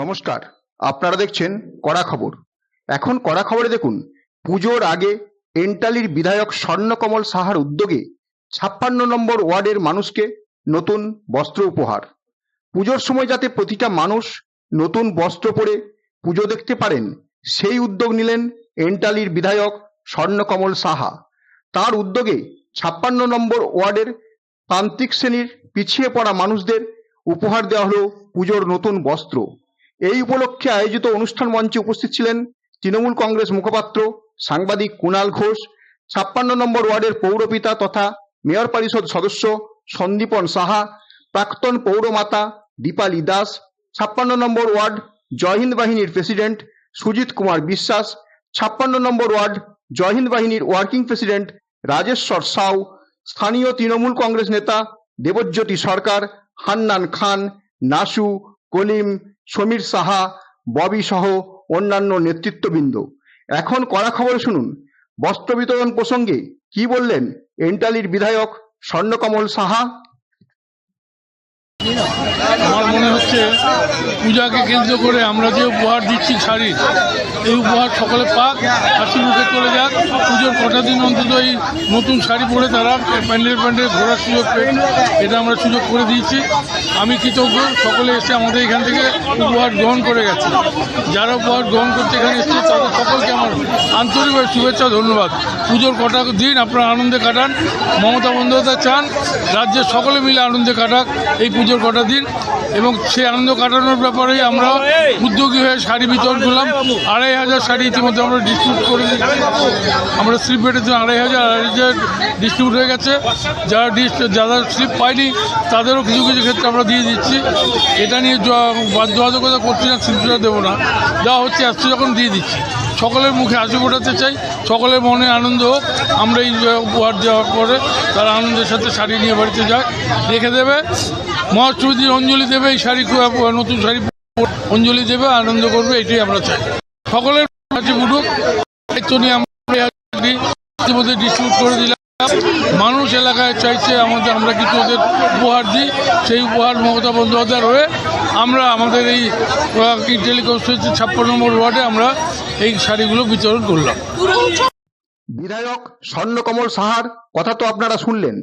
নমস্কার, আপনারা দেখছেন কড়া খবর। এখন কড়া খবরে দেখুন, পুজোর আগে এন্টালির বিধায়ক স্বর্ণকমল সাহার উদ্যোগে ছাপ্পান্ন নম্বর ওয়ার্ডের মানুষকে নতুন বস্ত্র উপহার। পুজোর সময় যাতে প্রতিটা মানুষ নতুন বস্ত্র পরে পুজো দেখতে পারেন, সেই উদ্যোগ নিলেন এন্টালির বিধায়ক স্বর্ণকমল সাহা। তার উদ্যোগে ছাপ্পান্ন নম্বর ওয়ার্ডের প্রান্তিক শ্রেণির পিছিয়ে পড়া মানুষদের উপহার দেওয়া হলো পুজোর নতুন বস্ত্র। এই উপলক্ষে আয়োজিত অনুষ্ঠান মঞ্চে উপস্থিত ছিলেন তৃণমূল কংগ্রেস মুখপাত্র সাংবাদিক কুণাল ঘোষ, ছাপ্পান্ন নম্বর ওয়ার্ডের পৌরপিতা তথা মেয়র পরিষদ সদস্য সন্দীপন সাহা, প্রাক্তন পৌরমাতা দীপালি দাস, ছাপ্পান্ন নম্বর ওয়ার্ড জয়হিন্দ বাহিনীর প্রেসিডেন্ট সুজিত কুমার বিশ্বাস, ছাপ্পান্ন নম্বর ওয়ার্ড জয়হিন্দ বাহিনীর ওয়ার্কিং প্রেসিডেন্ট রাজেশ্বর সাউ, স্থানীয় তৃণমূল কংগ্রেস নেতা দেবজ্যোতি সরকার, হান্নান খান, নাসু, কলিম সমীর সাহা, ববি সহ অন্যান্য নেতৃত্ববৃন্দ। এখন কড়া খবর শুনুন। বস্ত্র বিতরণ প্রসঙ্গে কি বললেন এন্টালির বিধায়ক স্বর্ণকমল সাহা? আমার মনে হচ্ছে পূজাকে কেন্দ্র করে আমরা যে উপহার দিচ্ছি শাড়ি, এই উপহার সকলে পাক, হাসি মুখে চলে যাক। পুজোর কটা দিন অন্তত এই নতুন শাড়ি পরে তারা প্যান্ডেল প্যান্ডেল ঘোরার সুযোগ পেয়ে, এটা আমরা সুযোগ করে দিয়েছি। আমি কৃতজ্ঞ, সকলে এসে আমাদের এখান থেকে উপহার গ্রহণ করে গেছে। যারা উপহার গ্রহণ করতে এখানে এসছে, তাদের সকলকে আমার আন্তরিকভাবে শুভেচ্ছা, ধন্যবাদ। পুজোর কটা দিন আপনারা আনন্দে কাটান, মমতা বন্দ্যোপাধ্যায় চান, রাজ্যের সকলে মিলে আনন্দে কাটাক, এই পুজোর কটা দিন, এবং সেই আনন্দ কাটানোর ব্যাপারে আমরা উদ্যোগী হয়ে শাড়ি বিতরণ করলাম। আড়াই হাজার শাড়ি ইতিমধ্যে আমরা ডিস্ট্রিবিউট করে আমরা স্লিপ পেটেছি আড়াই হাজার আড়াই হাজার ডিস্ট্রিবিউট হয়ে গেছে। যারা যারা স্লিপ পায়নি, তাদেরও কিছু কিছু ক্ষেত্রে আমরা দিয়ে দিচ্ছি। এটা নিয়ে বাধ্যবাধকতা করছি না স্লিপটা দেবো না। দেওয়া হচ্ছে আসছে যখন দিয়ে দিচ্ছি। সকলের মুখে হাসি ফোটাতে চাই, সকলের মনে আনন্দ হোক। আমরা এই উপহার দেওয়ার পরে তারা আনন্দের সাথে শাড়ি নিয়ে বাড়িতে যায় রেখে দেবে। মহাষ্টমীর অঞ্জলি দেবে, এই শাড়ি নতুন শাড়ি অঞ্জলি দেবে, আনন্দ করবে, এটাই আমরা চাই। সকলের কাছে ফুটুক দায়িত্ব নিয়ে আমরা ইতিমধ্যে ডিস্ট্রিবিউট করে দিলাম। মানুষ এলাকায় চাইছে আমাদের, আমরা কিছু ওদের উপহার দিই। সেই উপহার মমতা বন্দ্যোপাধ্যায় হয়ে আমরা আমাদের এই টেলিকনস্টিটিউন্সি ছাপ্পান্ন নম্বর ওয়ার্ডে আমরা এই শাড়িগুলো বিতরণ করলাম। বিধায়ক স্বর্ণকমল সাহার, কথা তো আপনারা শুনলেন।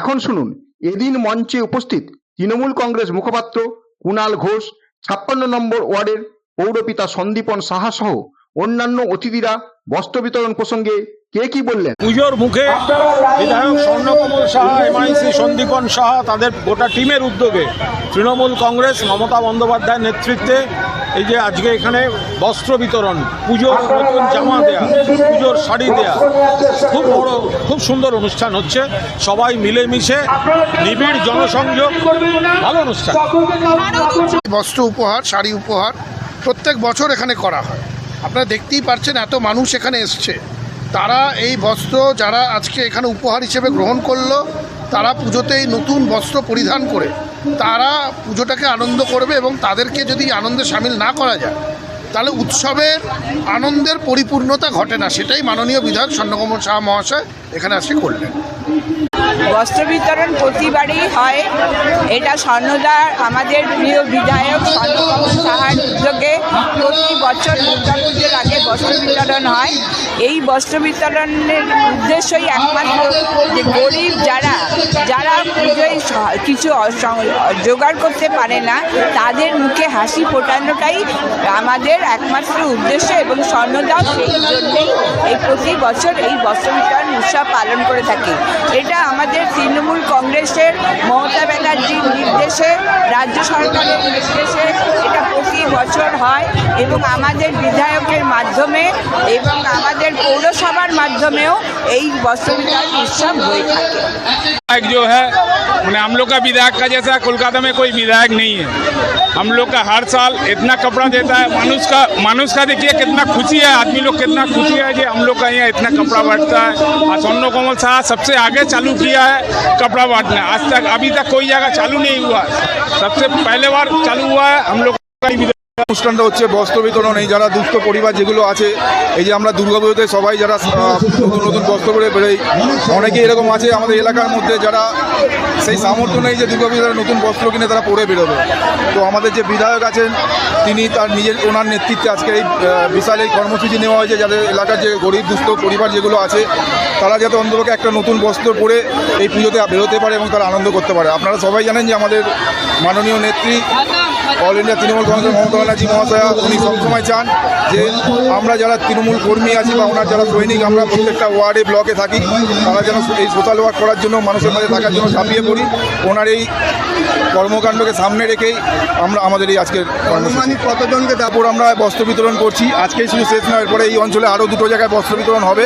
এখন শুনুন, এদিন মঞ্চে উপস্থিত তৃণমূল কংগ্রেস মুখপাত্র কুণাল ঘোষ ছাপ্পান্ন নম্বর ওয়ার্ডের পৌরপিতা সন্দীপন সাহা সহ অন্যান্য অতিথিরা বস্ত্র বিতরণ প্রসঙ্গে কে কি বললেন? পুজোর মুখে বিধায়ক স্বর্ণকমল সাহা এমআইসি সন্দীপন সাহা তাদের গোটা টিমের উদ্যোগে তৃণমূল কংগ্রেস মমতা বন্দ্যোপাধ্যায়ের নেতৃত্বে এই যে আজকে এখানে বস্ত্র বিতরণ, পুজোর নতুন জামা দেয়া, পুজোর শাড়ি দেয়া। খুব বড়, খুব সুন্দর অনুষ্ঠান হচ্ছে। সবাই মিলেমিশে নিবিড় জনসংযোগ। ভালো অনুষ্ঠান। বস্ত্র উপহার, শাড়ি উপহার প্রত্যেক বছর এখানে করা হয়। আপনারা দেখতেই পারছেন এত মানুষ এখানে এসছে। তারা এই বস্ত্র যারা আজকে এখানে উপহার হিসেবে গ্রহণ করল, তারা পুজোতে নতুন বস্ত্র পরিধান করে। তারা পুজোটাকে আনন্দ করবে এবং তাদেরকে যদি আনন্দে সামিল না করা যায়, তাহলে উৎসবের আনন্দের পরিপূর্ণতা ঘটে না। সেটাই মাননীয় বিধায়ক স্বর্ণকমল শাহ মহাশয় এখানে আসে করলেন। বস্ত্র বিতরণ প্রতিবারই হয়। এটা স্বর্ণদার আমাদের প্রিয় বিধায়ক স্বর্ণকমল সাহার উদ্যোগে প্রতি বছর দুর্গাপুজোর আগে বস্ত্র বিতরণ হয়। এই বস্ত্র বিতরণের উদ্দেশ্যই একমাত্র যে গরিব যারা যারা পুজোয় কিছু জোগাড় করতে পারে না, তাদের মুখে হাসি ফোটানোটাই আমাদের একমাত্র উদ্দেশ্য এবং স্বর্ণদাও সেই জন্যেই এই প্রতি বছর এই বস্ত্র বিতরণ উৎসব পালন করে থাকে। এটা আমাদের তৃণমূল কংগ্রেসের মমতা ব্যানার্জির নির্দেশে, রাজ্য সরকারের নির্দেশে প্রতি বছর হয় এবং আমাদের বিধায়কের মাধ্যমে এবং আমাদের পৌরসভার মাধ্যমেও এই বস্ত্র বিতরণ উৎসব হয়ে থাকে विधायक जो है मैंने हम लोग का विधायक का जैसा कोलकाता में कोई विधायक नहीं है हम लोग का हर साल इतना कपड़ा देता है मानुष का मानुष का देखिए कितना खुशी है आदमी लोग कितना खुशी है कि हम लोग का यहाँ इतना कपड़ा बांटता है और स्वर्ण कोमल शाह सबसे आगे चालू किया है कपड़ा बांटना आज तक अभी तक कोई जगह चालू नहीं हुआ है सबसे पहले बार चालू हुआ है हम लोग का ही विधायक অনুষ্ঠানটা হচ্ছে বস্ত্র বিতরণ। এই যারা দুস্থ পরিবার যেগুলো আছে, এই যে আমরা দুর্গাপুজোতে সবাই যারা নতুন নতুন বস্ত্র পরে বেরোই অনেকে এরকম আছে আমাদের এলাকার মধ্যে যারা সেই সামর্থ্য নেই যে দুর্গাপুজোতে তারা নতুন বস্ত্র কিনে তারা পরে বেরোবে। তো আমাদের যে বিধায়ক আছেন, তিনি তার নিজের, ওনার নেতৃত্বে আজকে এই বিশাল এই কর্মসূচি নেওয়া হয়েছে যাদের এলাকার যে গরিব, দুস্থ পরিবার যেগুলো আছে, তারা যাতে অন্তপক্ষে একটা নতুন বস্ত্র পরে এই পুজোতে বেরোতে পারে এবং তারা আনন্দ করতে পারে। আপনারা সবাই জানেন যে আমাদের মাননীয় নেত্রী all India Trinamool Congress Mamata Banerjee মহাশয়া উনি সবসময় চান যে আমরা যারা তৃণমূল কর্মী আছি বা ওনার যারা সৈনিক আমরা প্রত্যেকটা ওয়ার্ডে ব্লকে থাকি। তারা যেন এই সোশ্যাল ওয়ার্ক করার জন্য মানুষের মাঝে থাকার জন্য ঝাঁপিয়ে পড়ি। ওনার এই কর্মকাণ্ডকে সামনে রেখেই আমরা আমাদের এই আজকের কতজনকে তারপর আমরা বস্ত্র বিতরণ করছি। আজকেই শুধু শেষ নয় এরপরে এই অঞ্চলে আরও দুটো জায়গায় বস্ত্র বিতরণ হবে।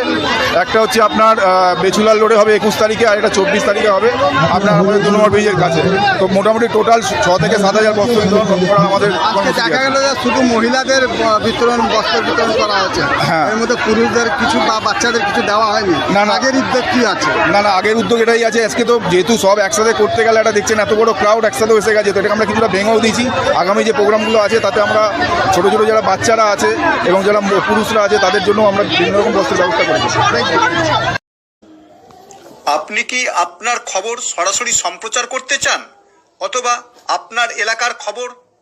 একটা হচ্ছে আপনার আহ, বেচুলাল রোডে হবে একুশ তারিখে আর একটা চব্বিশ তারিখে হবে। আপনার আমাদের দু নম্বর ব্রিজের কাছে। তো মোটামুটি টোটাল ছ থেকে সাত হাজার বস্ত্র বিতরণ করা আমাদের কর্মসূচি দেখা গেল যে শুধু মহিলাদের বিতরণ বস্ত্র বিতরণ করা হয়েছে। হ্যাঁ। এর মধ্যে পুরুষদের কিছু বা বাচ্চাদের কিছু দেওয়া হয়নি। না, না। আগের উদ্যোগ কি আছে? না না আগের উদ্যোগ এটাই আছে। আজকে তো যেহেতু সব একসাথে করতে গেলে একটা দেখছেন এত বড় ক্রাউড একসাথে এসে গেছে তো এটাকে আমরা কিছুটা ভেঙেও দিয়েছি। আগামী যে প্রোগ্রামগুলো আছে তাতে আমরা ছোট ছোট যারা বাচ্চারা আছে এবং যারা পুরুষরা আছে তাদের জন্য আমরা বিভিন্ন রকম বস্ত্রের ব্যবস্থা করেছি আপনি কি আপনার খবর সরাসরি সম্প্রচার করতে চান? অথবা আপনার এলাকার খবর